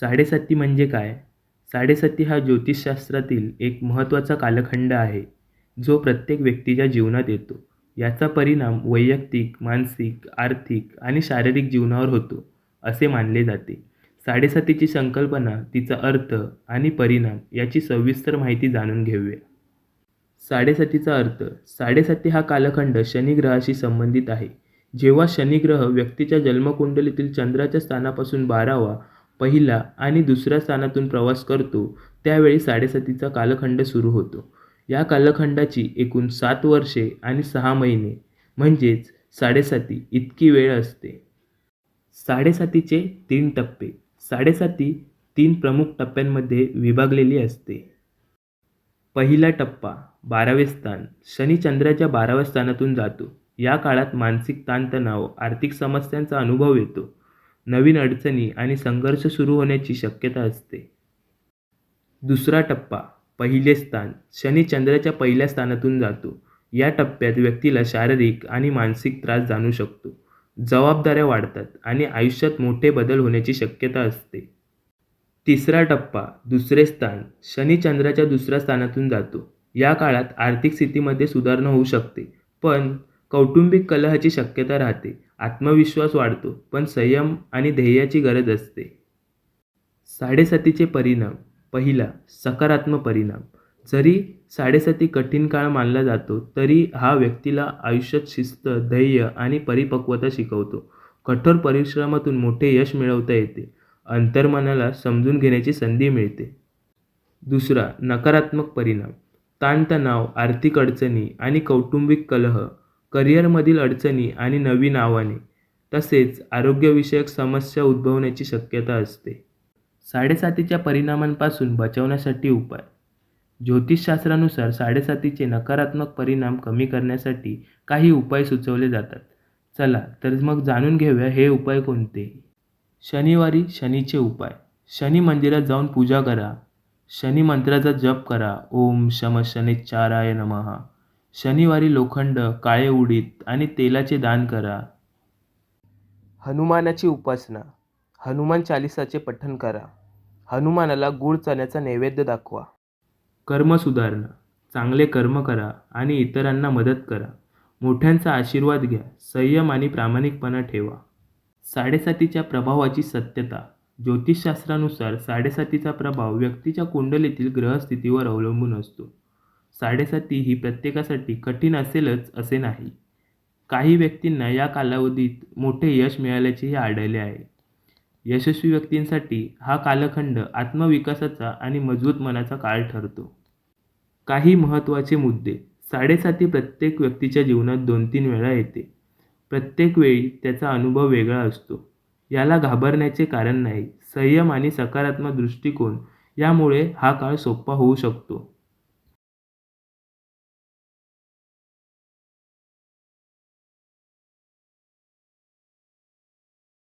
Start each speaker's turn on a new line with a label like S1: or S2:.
S1: साडेसाती म्हणजे काय? साडेसाती हा ज्योतिषशास्त्रातील एक महत्त्वाचा कालखंड आहे जो प्रत्येक व्यक्तीच्या जीवनात येतो. याचा परिणाम वैयक्तिक मानसिक आर्थिक आणि शारीरिक जीवनावर होतो असे मानले जाते. साडेसातीची संकल्पना तिचा अर्थ आणि परिणाम याची सविस्तर माहिती जाणून घेऊया. साडेसातीचा अर्थ साडेसाती हा कालखंड शनिग्रहाशी संबंधित आहे. जेव्हा शनिग्रह व्यक्तीच्या जन्मकुंडलीतील चंद्राच्या स्थानापासून बारावा पहिला आणि दुसऱ्या स्थानातून प्रवास करतो त्यावेळी साडेसातीचा कालखंड सुरू होतो. या कालखंडाची एकूण सात वर्षे आणि सहा महिने म्हणजेच साडेसाती इतकी वेळ असते. साडेसातीचे तीन टप्पे साडेसाती तीन प्रमुख टप्प्यांमध्ये विभागलेली असते. पहिला टप्पा बारावे स्थान शनी चंद्राच्या बाराव्या स्थानातून जातो. या काळात मानसिक ताणतणाव आर्थिक समस्यांचा अनुभव येतो. नवीन अडचणी आणि संघर्ष सुरू होण्याची शक्यता असते. दुसरा टप्पा पहिले स्थान. शनी चंद्राच्या पहिल्या स्थानातून जातो. या टप्प्यात व्यक्तीला शारीरिक आणि मानसिक त्रास जाणू शकतो. जबाबदाऱ्या वाढतात आणि आयुष्यात मोठे बदल होण्याची शक्यता असते. तिसरा टप्पा दुसरे स्थान. शनी चंद्राच्या दुसऱ्या स्थानातून जातो. या काळात आर्थिक स्थितीमध्ये सुधारणा होऊ शकते. पण कौटुंबिक कलहाची शक्यता राहते. आत्मविश्वास वाढतो पण संयम आणि ध्येयाची गरज असते. साडेसातीचे परिणाम. पहिला सकारात्मक परिणाम. जरी साडेसाती कठीण काळ मानला जातो तरी हा व्यक्तीला आयुष्यात शिस्त ध्येय आणि परिपक्वता शिकवतो. कठोर परिश्रमातून मोठे यश मिळवता येते. अंतर्मनाला समजून घेण्याची संधी मिळते. दुसरा नकारात्मक परिणाम. ताणतणाव आर्थिक अडचणी आणि कौटुंबिक कलह. करिअरमधील अडचणी आणि नवीन आव्हाने तसेच आरोग्यविषयक समस्या उद्भवण्याची शक्यता असते. साडेसातीच्या परिणामांपासून बचावण्यासाठी उपाय. ज्योतिषशास्त्रानुसार साडेसातीचे नकारात्मक परिणाम कमी करण्यासाठी काही उपाय सुचवले जातात. चला तर मग जाणून घेऊया हे उपाय कोणते? शनिवारी शनीचे उपाय. शनी मंदिरात जाऊन पूजा करा. शनी मंत्राचा जप करा. ओम शम शनिचाराय नमः. शनिवारी लोखंड काळे उडीद आणि तेलाचे दान करा. हनुमानाची उपासना. हनुमान चालिसाचे पठण करा. हनुमानाला गुळ चण्याचा नैवेद्य दाखवा. कर्म सुधारणा. चांगले कर्म करा आणि इतरांना मदत करा. मोठ्यांचा आशीर्वाद घ्या. संयम आणि प्रामाणिकपणा ठेवा. साडेसातीच्या प्रभावाची सत्यता. ज्योतिषशास्त्रानुसार साडेसातीचा प्रभाव व्यक्तीच्या कुंडलीतील ग्रहस्थितीवर अवलंबून असतो. साडेसाती ही प्रत्येकासाठी कठीण असेलच असे नाही. काही व्यक्तींना या कालावधीत मोठे यश मिळाल्याचेही आढळले आहे. यशस्वी व्यक्तींसाठी हा कालखंड आत्मविकासाचा आणि मजबूत मनाचा काळ ठरतो. काही महत्त्वाचे मुद्दे. साडेसाती प्रत्येक व्यक्तीच्या जीवनात दोन तीन वेळा येते. प्रत्येक वेळी त्याचा अनुभव वेगळा असतो. याला घाबरण्याचे कारण नाही. संयम आणि सकारात्मक दृष्टिकोन यामुळे हा काळ सोपा होऊ शकतो.